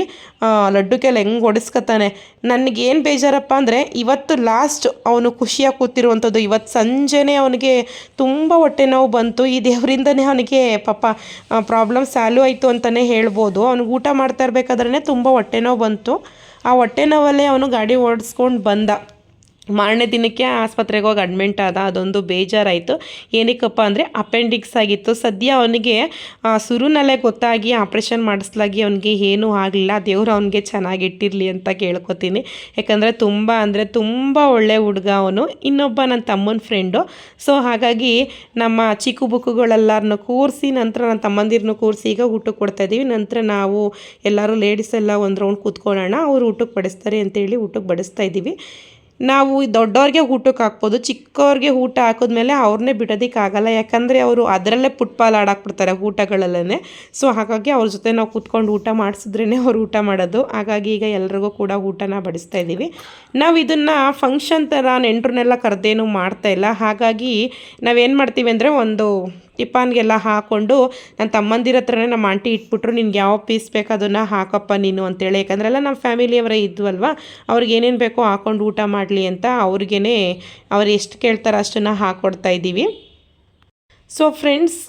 ಲಡ್ಡುಕೆಲ್ಲ ಹೆಂಗೆ ಒಡಿಸ್ಕೊತಾನೆ ನನಗೇನು ಬೇಜಾರಪ್ಪ ಅಂದರೆ ಇವತ್ತು ಲಾಸ್ಟ್ ಅವನು ಖುಷಿಯಾಗಿ ಕೂತಿರುವಂಥದ್ದು. ಇವತ್ತು ಸಂಜೆನೇ ಅವನಿಗೆ ತುಂಬ ಹೊಟ್ಟೆ ನೋವು ಬಂತು. ಈ ದೇವರಿಂದನೇ ಅವನಿಗೆ ಪಾಪ ಪ್ರಾಬ್ಲಮ್ ಸಾಲ್ವ್ ಆಯಿತು ಅಂತಲೇ ಹೇಳ್ಬೋದು. ಅವ್ನಿಗೆ ಊಟ ಮಾಡ್ತಾ ಇರಬೇಕಾದ್ರೆ ತುಂಬ ಹೊಟ್ಟೆ ನೋವು ಬಂತು. ಆ ಹೊಟ್ಟೆ ನೋವಲ್ಲೇ ಅವನು ಗಾಡಿ ಓಡಿಸ್ಕೊಂಡು ಬಂದ. ಮಾರನೇ ದಿನಕ್ಕೆ ಆಸ್ಪತ್ರೆಗೆ ಹೋಗಿ ಅಡ್ಮಿಂಟ್ ಆದ, ಅದೊಂದು ಬೇಜಾರಾಯಿತು. ಏನಕ್ಕಪ್ಪ ಅಂದರೆ ಅಪೆಂಡಿಕ್ಸ್ ಆಗಿತ್ತು. ಸದ್ಯ ಅವನಿಗೆ ಸುರುನಲ್ಲೇ ಗೊತ್ತಾಗಿ ಆಪ್ರೇಷನ್ ಮಾಡಿಸ್ಲಾಗಿ ಅವನಿಗೆ ಏನೂ ಆಗಲಿಲ್ಲ. ದೇವ್ರು ಅವನಿಗೆ ಚೆನ್ನಾಗಿಟ್ಟಿರಲಿ ಅಂತ ಕೇಳ್ಕೊತೀನಿ. ಯಾಕಂದರೆ ತುಂಬ ಅಂದರೆ ತುಂಬ ಒಳ್ಳೆ ಹುಡುಗ ಅವನು. ಇನ್ನೊಬ್ಬ ನನ್ನ ತಮ್ಮನ ಫ್ರೆಂಡು ಸೊ ಹಾಗಾಗಿ ನಮ್ಮ ಚಿಕ್ಕು ಬುಕ್ಕುಗಳೆಲ್ಲರನ್ನು ಕೂರಿಸಿ, ನಂತರ ನನ್ನ ತಮ್ಮಂದಿರನ್ನು ಕೂರಿಸಿ ಈಗ ಊಟಕ್ಕೆ ಕೊಡ್ತಾ ಇದ್ದೀವಿ ನಂತರ ನಾವು ಎಲ್ಲರೂ ಲೇಡೀಸ್ ಎಲ್ಲ ಒಂದು ರೌಂಡ್ ಕೂತ್ಕೊಳ್ಳೋಣ. ಅವ್ರು ಊಟಕ್ಕೆ ಬಡಿಸ್ತಾರೆ ಅಂತೇಳಿ ಊಟಕ್ಕೆ ಬಡಿಸ್ತಾ ಇದ್ದೀವಿ ನಾವು ದೊಡ್ಡವ್ರಿಗೆ ಊಟಕ್ಕೆ ಹಾಕ್ಬೋದು, ಚಿಕ್ಕವ್ರಿಗೆ ಊಟ ಹಾಕಿದ್ಮೇಲೆ ಅವ್ರನ್ನೇ ಬಿಡೋದಕ್ಕಾಗಲ್ಲ ಯಾಕಂದರೆ ಅವರು ಅದರಲ್ಲೇ ಫುಟ್ಬಾಲ್ ಆಡಾಕ್ಬಿಡ್ತಾರೆ ಊಟಗಳಲ್ಲೇ ಸೊ ಹಾಗಾಗಿ ಅವ್ರ ಜೊತೆ ನಾವು ಕೂತ್ಕೊಂಡು ಊಟ ಮಾಡಿಸಿದ್ರೇ ಅವ್ರು ಊಟ ಮಾಡೋದು. ಹಾಗಾಗಿ ಈಗ ಎಲ್ರಿಗೂ ಕೂಡ ಊಟನ ಬಡಿಸ್ತಾ ಇದ್ದೀವಿ. ನಾವು ಇದನ್ನು ಫಂಕ್ಷನ್ ಥರ ನೆಂಟ್ರನ್ನೆಲ್ಲ ಕರೆದೇನು ಮಾಡ್ತಾ ಇಲ್ಲ. ಹಾಗಾಗಿ ನಾವೇನು ಮಾಡ್ತೀವಿ ಅಂದರೆ ಒಂದು ಟಿಫಾನ್ಗೆಲ್ಲ ಹಾಕ್ಕೊಂಡು ನನ್ನ ತಮ್ಮಂದಿರ ಹತ್ರನೇ ನಮ್ಮ ಆಂಟಿ ಇಟ್ಬಿಟ್ರು, ನಿನ್ಗೆ ಯಾವ ಪೀಸ್ ಬೇಕು ಅದನ್ನು ಹಾಕಪ್ಪ ನೀನು ಅಂತೇಳಿ. ಯಾಕಂದ್ರೆ ಎಲ್ಲ ನಮ್ಮ ಫ್ಯಾಮಿಲಿಯವರೇ ಇದ್ವಲ್ವ, ಅವ್ರಿಗೆ ಏನೇನು ಬೇಕೋ ಹಾಕೊಂಡು ಊಟ ಮಾಡಲಿ ಅಂತ ಅವ್ರಿಗೇ ಅವ್ರು ಎಷ್ಟು ಕೇಳ್ತಾರೋ ಅಷ್ಟನ್ನು ಹಾಕ್ಕೊಡ್ತಾ ಇದ್ದೀವಿ. ಸೊ ಫ್ರೆಂಡ್ಸ್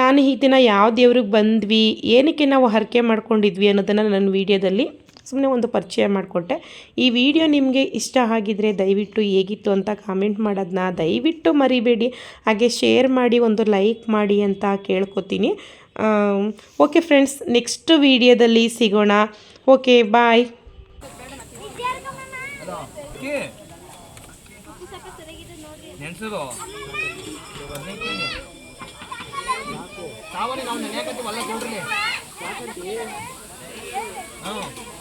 ನಾನು ಈ ದಿನ ಯಾವ ದೇವ್ರಿಗೆ ಬಂದ್ವಿ, ಏನಕ್ಕೆ ನಾವು ಹರಕೆ ಮಾಡ್ಕೊಂಡಿದ್ವಿ ಅನ್ನೋದನ್ನು ನನ್ನ ವೀಡಿಯೋದಲ್ಲಿ ಸುಮ್ಮನೆ ಒಂದು ಪರಿಚಯ ಮಾಡಿಕೊಟ್ಟೆ. ಈ ವಿಡಿಯೋ ನಿಮಗೆ ಇಷ್ಟ ಆಗಿದ್ರೆ ದಯವಿಟ್ಟು ಹೇಗಿತ್ತು ಅಂತ ಕಾಮೆಂಟ್ ಮಾಡೋದನ್ನ ದಯವಿಟ್ಟು ಮರಿಬೇಡಿ. ಹಾಗೆ ಶೇರ್ ಮಾಡಿ, ಒಂದು ಲೈಕ್ ಮಾಡಿ ಅಂತ ಕೇಳ್ಕೊತೀನಿ. ಓಕೆ ಫ್ರೆಂಡ್ಸ್ ನೆಕ್ಸ್ಟ್ ವಿಡಿಯೋದಲ್ಲಿ ಸಿಗೋಣ. ಓಕೆ ಬಾಯ್ ನಾವು ನೆನೆಯಕತ್ತೀವಲ್ಲ ಕೊಡ್ರಿ ಹ್ಞೂ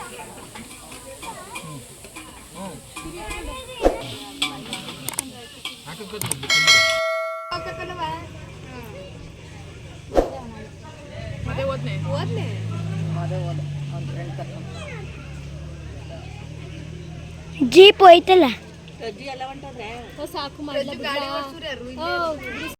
ಮತ್ತೆ ಓದ್ನೆ ಜೀಪ್ ಹೋಯ್ತಲ್ಲ ಸಾಕು ಮಾಡ್ಲಾ